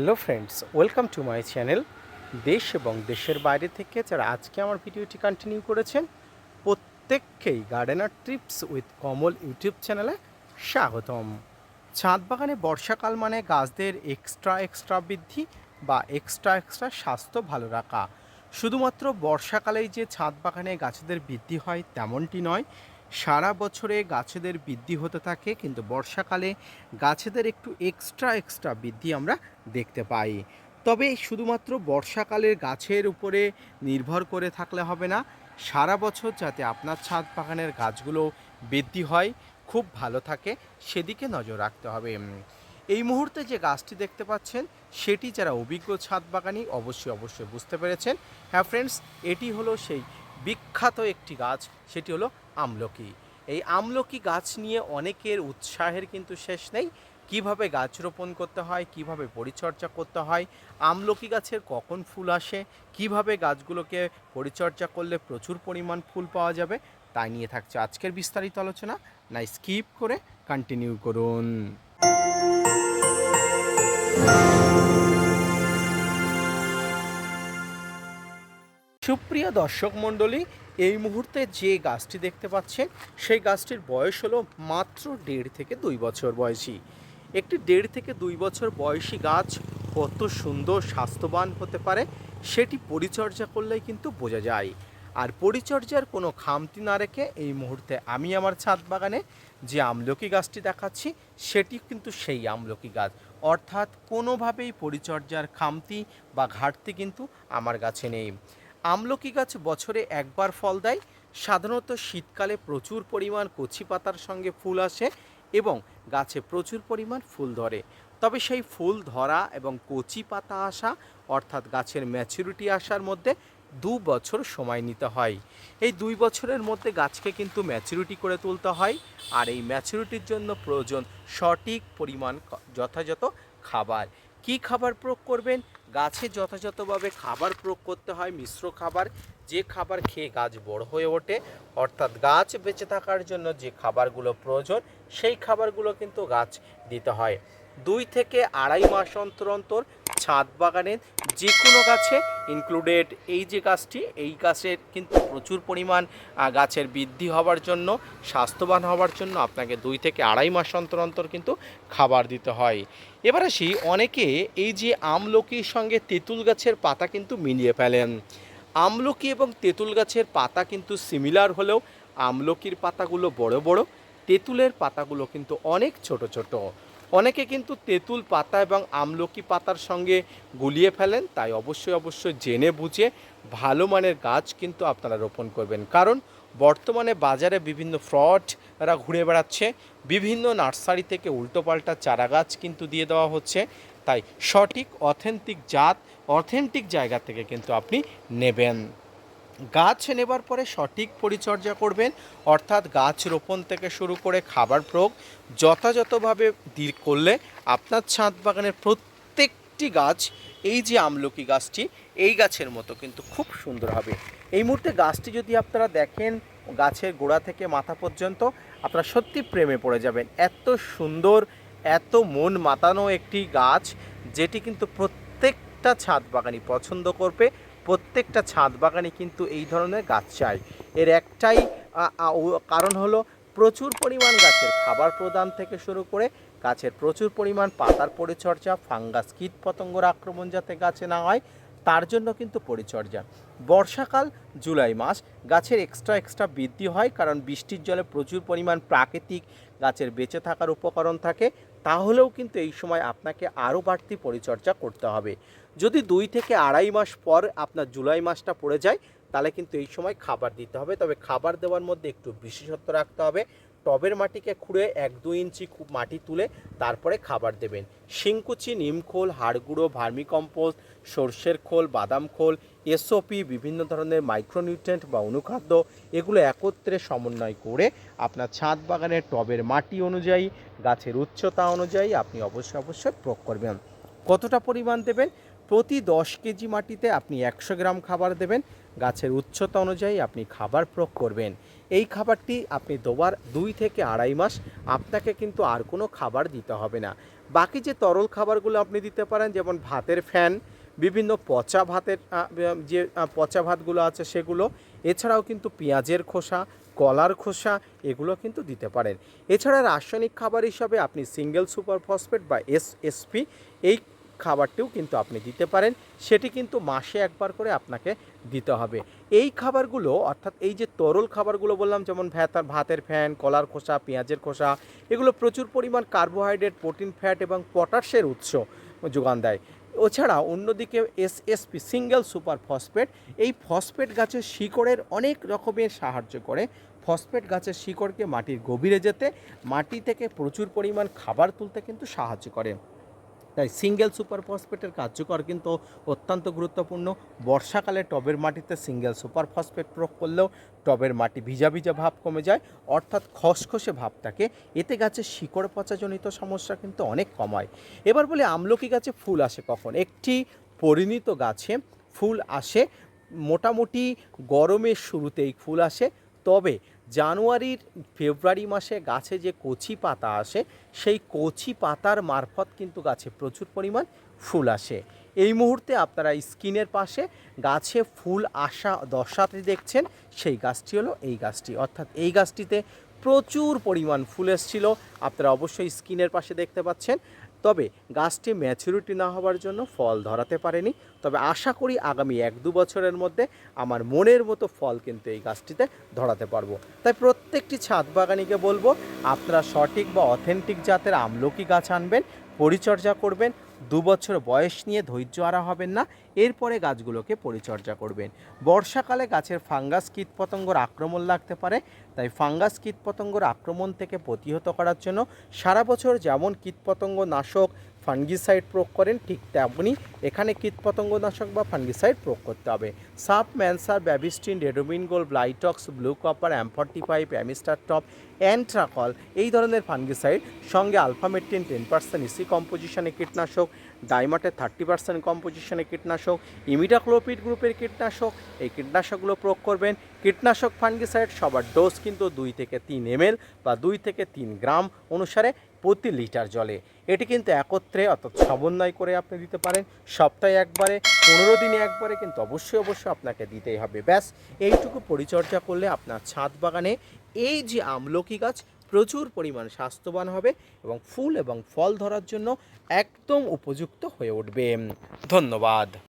Hello friends, welcome to my channel দেশ এবং দেশের বাইরে থেকে যারা আজকে আমার ভিডিওটি কন্টিনিউ করেছেন, প্রত্যেককেই gardener trips with Kamal YouTube চ্যানেলে স্বাগতম। ছাদ বাগানে বর্ষাকাল মানে গাছদের এক্সট্রা এক্সট্রা বৃদ্ধি বা এক্সট্রা এক্সট্রা স্বাস্থ্য ভালো রাখা। শুধুমাত্র বর্ষাকালেই যে ছাদ বাগানে গাছেদের বৃদ্ধি হয় তেমনটি নয় সারা বছরে গাছেদের বৃদ্ধি হতে থাকে, কিন্তু বর্ষাকালে গাছেদের একটু এক্সট্রা এক্সট্রা বৃদ্ধি আমরা দেখতে পাই। তবে শুধুমাত্র বর্ষাকালের গাছের উপরে নির্ভর করে থাকলে হবে না, সারা বছর যাতে আপনার ছাদ বাগানের গাছগুলো বৃদ্ধি হয়, খুব ভালো থাকে, সেদিকে নজর রাখতে হবে। এই মুহূর্তে যে গাছটি দেখতে পাচ্ছেন, সেটি যারা অভিজ্ঞ ছাদ বাগানি অবশ্যই অবশ্যই বুঝতে পেরেছেন। হ্যাঁ ফ্রেন্ডস এটি হলো সেই বিখ্যাত একটি গাছ, সেটি হলো আমলকি। এই আমলকি গাছ নিয়ে অনেকের উৎসাহের কিন্তু শেষ নেই। কীভাবে গাছ রোপণ করতে হয়, কীভাবে পরিচর্যা করতে হয়, আমলকি গাছের কখন ফুল আসে, কীভাবে গাছগুলোকে পরিচর্যা করলে প্রচুর পরিমাণ ফুল পাওয়া যাবে তাই নিয়ে থাকছে আজকের বিস্তারিত আলোচনা। না স্কিপ করে কন্টিনিউ করুন। সুপ্রিয় দর্শক মণ্ডলী, এই মুহূর্তে যে গাছটি দেখতে পাচ্ছেন, সেই গাছটির বয়স হলো মাত্র দেড় থেকে দুই বছর বয়সী। একটি দেড় থেকে দুই বছর বয়সী গাছ কত সুন্দর স্বাস্থ্যবান হতে পারে, সেটি পরিচর্যা করলেই কিন্তু বোঝা যায়। আর পরিচর্যার কোনো খামতি না রেখে এই মুহূর্তে আমি আমার ছাদ বাগানে যে আমলকি গাছটি দেখাচ্ছি সেটি কিন্তু সেই আমলকি গাছ। অর্থাৎ কোনোভাবেই পরিচর্যার খামতি বা ঘাটতি কিন্তু আমার গাছে নেই। আমলকি গাছ বছরে একবার ফল দেয়। সাধারণত শীতকালে প্রচুর পরিমাণ কচি পাতার সঙ্গে ফুল আসে এবং গাছে প্রচুর পরিমাণ ফুল ধরে। তবে সেই ফুল ধরা এবং কচি পাতা আসা, অর্থাৎ গাছের ম্যাচুরিটি আসার মধ্যে দু বছর সময় নিতে হয়। এই দুই বছরের মধ্যে গাছকে কিন্তু ম্যাচুরিটি করে তুলতে হয় আর এই ম্যাচুরিটির জন্য প্রয়োজন সঠিক পরিমাণ যথাযথ খাবার। কি খাবার প্রয়োগ করবেন? গাছে যথাযথভাবে খাবার প্রয়োগ করতে হয়, মিশ্র খাবার। যে খাবার খেয়ে গাছ বড় হয়ে ওঠে, অর্থাৎ গাছ বেঁচে থাকার জন্য যে খাবারগুলো প্রয়োজন, সেই খাবারগুলো কিন্তু গাছ দিতে হয়। দুই থেকে আড়াই মাস অন্তর অন্তর ছাদ বাগানের যে কোনো গাছে ইনক্লুডেড এই যে গাছটি, এই গাছের কিন্তু প্রচুর পরিমাণ গাছের বৃদ্ধি হওয়ার জন্য, স্বাস্থ্যবান হওয়ার জন্য আপনাকে দুই থেকে আড়াই মাস অন্তর অন্তর কিন্তু খাবার দিতে হয়। এবার আসি, অনেকে এই যে আমলকির সঙ্গে তেঁতুল গাছের পাতা কিন্তু মিলিয়ে ফেলেন। আমলকি এবং তেঁতুল গাছের পাতা কিন্তু সিমিলার হলেও আমলকির পাতাগুলো বড় বড়, তেঁতুলের পাতাগুলো কিন্তু অনেক ছোট ছোট। অনেকে কিন্তু তেঁতুল পাতা এবং আমলকি পাতার সঙ্গে গুলিয়ে ফেলেন, তাই অবশ্যই অবশ্যই জেনে বুঝে ভালো মানের গাছ কিন্তু আপনারা রোপণ করবেন। কারণ বর্তমানে বাজারে বিভিন্ন ফ্রডরা ঘুরে বেড়াচ্ছে, বিভিন্ন নার্সারি থেকে উল্টোপাল্টা চারা গাছ কিন্তু দিয়ে দেওয়া হচ্ছে, তাই সঠিক, অথেন্টিক জাত, অথেন্টিক জায়গা থেকে কিন্তু আপনি নেবেন। গাছ নেবার পরে সঠিক পরিচর্যা করবেন, অর্থাৎ গাছ রোপণ থেকে শুরু করে খাবার প্রয়োগ যথাযথভাবে দি করলে আপনার ছাদ বাগানের প্রত্যেকটি গাছ, এই যে আমলকি গাছটি, এই গাছের মতো কিন্তু খুব সুন্দর হবে। এই মুহূর্তে গাছটি যদি আপনারা দেখেন গাছের গোড়া থেকে মাথা পর্যন্ত, আপনারা সত্যি প্রেমে পড়ে যাবেন। এত সুন্দর, এত মন মাতানো একটি গাছ, যেটি কিন্তু প্রত্যেকটা ছাদ বাগানি পছন্দ করবে। প্রত্যেকটা ছাদ বাগানে কিন্তু এই ধরনের গাছ চাই। এর একটাই কারণ হলো প্রচুর পরিমাণ গাছের খাবার প্রদান থেকে শুরু করে গাছের প্রচুর পরিমাণ পাতার পরিচর্যা, ফাঙ্গাস, কীট পতঙ্গর আক্রমণ যাতে গাছে না হয়, তার জন্য কিন্তু পরিচর্যা। বর্ষাকাল, জুলাই মাস, গাছের এক্সট্রা এক্সট্রা বৃদ্ধি হয় কারণ বৃষ্টির জলে প্রচুর পরিমাণ প্রাকৃতিক গাছের বেঁচে থাকার উপকরণ থাকে। তাহলেও কিন্তু এই সময় আপনাকে আরও বাড়তি পরিচর্যা করতে হবে। যদি দুই থেকে আড়াই মাস পর আপনার জুলাই মাসটা পড়ে যায়, তাহলে কিন্তু এই সময় খাবার দিতে হবে। তবে খাবার দেওয়ার মধ্যে একটু বিশেষত্ব রাখতে হবে। টবের মাটিকে খুঁড়ে এক দুই ইঞ্চি খুব মাটি তুলে তারপরে খাবার দেবেন। শিংকুচি, নিমখোল, হাড়গুঁড়ো, ভার্মিকম্পোস্ট, সর্ষের খোল, বাদাম খোল এসওপি বিভিন্ন ধরনের মাইক্রোনিউট্রেন্ট বা অনুখাদ্য, এগুলো একত্রে সমন্বয় করে আপনার ছাদ বাগানের টবের মাটি অনুযায়ী, গাছের উচ্চতা অনুযায়ী আপনি অবশ্যই অবশ্যই প্রয়োগ করবেন। কতটা পরিমাণ দেবেন? প্রতি দশ কেজি মাটিতে আপনি একশো গ্রাম খাবার দেবেন। গাছের উচ্চতা অনুযায়ী আপনি খাবার প্রয়োগ করবেন। এই খাবারটি আপনি দেওয়ার দুই থেকে আড়াই মাস আপনাকে কিন্তু আর কোনো খাবার দিতে হবে না। বাকি যে তরল খাবারগুলো আপনি দিতে পারেন, যেমন ভাতের ফ্যান বিভিন্ন পচা ভাতের যে পচা ভাতগুলো আছে সেগুলো। এছাড়াও কিন্তু পেঁয়াজের খোসা, কলার খোসা, এগুলো কিন্তু দিতে পারেন। এছাড়া রাসায়নিক খাবার হিসাবে আপনি সিঙ্গেল সুপার ফসফেট বা এস এসপি এই খাবারটিও কিন্তু আপনি দিতে পারেন। সেটি কিন্তু মাসে একবার করে আপনাকে দিতে হবে। এই খাবারগুলো, অর্থাৎ এই যে তরল খাবারগুলো বললাম, যেমন ভাত ভাতের ফ্যান, কলার খোসা, পেঁয়াজের খোসা, এগুলো প্রচুর পরিমাণ কার্বোহাইড্রেট, প্রোটিন, ফ্যাট এবং পটাশের উৎস যোগান দেয়। ওছাড়া অন্যদিকে এসএসপি সিঙ্গেল সুপার ফসফেট, এই ফসফেট গাছের শিকড়ের অনেক রকমের সাহায্য করে। ফসফেট গাছের শিকড়কে মাটির গভীরে যেতে, মাটি থেকে প্রচুর পরিমাণ খাবার তুলতে কিন্তু সাহায্য করে। তাই সিঙ্গেল সুপার ফসফেটের কার্যকর কিন্তু অত্যন্ত গুরুত্বপূর্ণ। বর্ষাকালে টবের মাটিতে সিঙ্গেল সুপার ফসফেট প্রয়োগ করলেও টবের মাটি ভিজা ভিজা ভাব কমে যায়, অর্থাৎ খসখসে ভাব থাকে। এতে গাছের শিকড় পচাজনিত সমস্যা কিন্তু অনেক কমায় এবার বলি আমলকি গাছে ফুল আসে কখন? একটি পরিণত গাছে ফুল আসে। মোটামুটি গরমের শুরুতেই ফুল আসে। তবে জানুয়ারির ফেব্রুয়ারি মাসে গাছে যে কচি পাতা আসে, সেই কচি পাতার মারফত কিন্তু গাছে প্রচুর পরিমাণ ফুল আসে। এই মুহূর্তে আপনারা স্ক্রিনের পাশে গাছে ফুল আসা দশাতে দেখছেন, সেই গাছটি হলো এই গাছটি। অর্থাৎ এই গাছটিতে প্রচুর পরিমাণ ফুল এসেছিল। আপনারা অবশ্যই স্ক্রিনের পাশে দেখতে পাচ্ছেন। তবে গাছটি ম্যাচুরিটি না হওয়ার জন্য ফল ধরাতে পারেনি। তবে আশা করি আগামী এক দু বছরের মধ্যে আমার মনের মতো ফল কিন্তু এই গাছটিতে ধরাতে পারব। তাই প্রত্যেকটি ছাদ বাগানিকে বলব, আপনারা সঠিক বা অথেন্টিক জাতের আমলকি গাছ আনবেন, পরিচর্যা করবেন দু বছর বয়স নিয়ে ধৈর্য আরা হবেন না, এরপরে গাছগুলোকে পরিচর্যা করবেন। বর্ষাকালে গাছের ফাঙ্গাস কীটপতঙ্গর আক্রমণ লাগতে পারে, তাই ফাঙ্গাস কীটপতঙ্গর আক্রমণ থেকে প্রতিহত করার জন্য সারা বছর যেমন কীটপতঙ্গ নাশক ফাঙ্গিসাইড প্রয়োগ করেন, ঠিক তেমনই এখানে কীটপতঙ্গনাশক বা ফাঙ্গিসাইড প্রয়োগ করতে হবে। সাপ ম্যানসার Bavistin Ridomil Gold Blitox, blue copper অ্যাম্ফর্টি five Amistar top Antracol এই ধরনের ফাঙ্গিসাইড সঙ্গে আলফামেট্রিন টেন পার্সেন্ট, ইসি কম্পোজিশনে কীটনাশক ডাইমাটের থার্টি পার্সেন্ট কম্পোজিশনে কীটনাশক ইমিডাক্লোপিড গ্রুপের কীটনাশক, এই কীটনাশকগুলো প্রয়োগ করবেন। কীটনাশক, ফাঙ্গিসাইড সবার ডোজ কিন্তু দুই থেকে তিন এমএল বা দুই থেকে তিন গ্রাম অনুসারে প্রতি লিটার জলে। এটি কিন্তু একত্রে অর্থাৎ সমন্বয় করে আপনি দিতে পারেন। সপ্তাহে একবারে, পনেরো দিনে একবারে কিন্তু অবশ্যই অবশ্যই আপনাকে দিতেই হবে। ব্যাস, এইটুকু পরিচর্যা করলে আপনার ছাদ বাগানে এই যে আমলকি গাছ প্রচুর পরিমাণ স্বাস্থ্যবান হবে এবং ফুল এবং ফল ধরার জন্য একদম উপযুক্ত হয়ে উঠবে। ধন্যবাদ।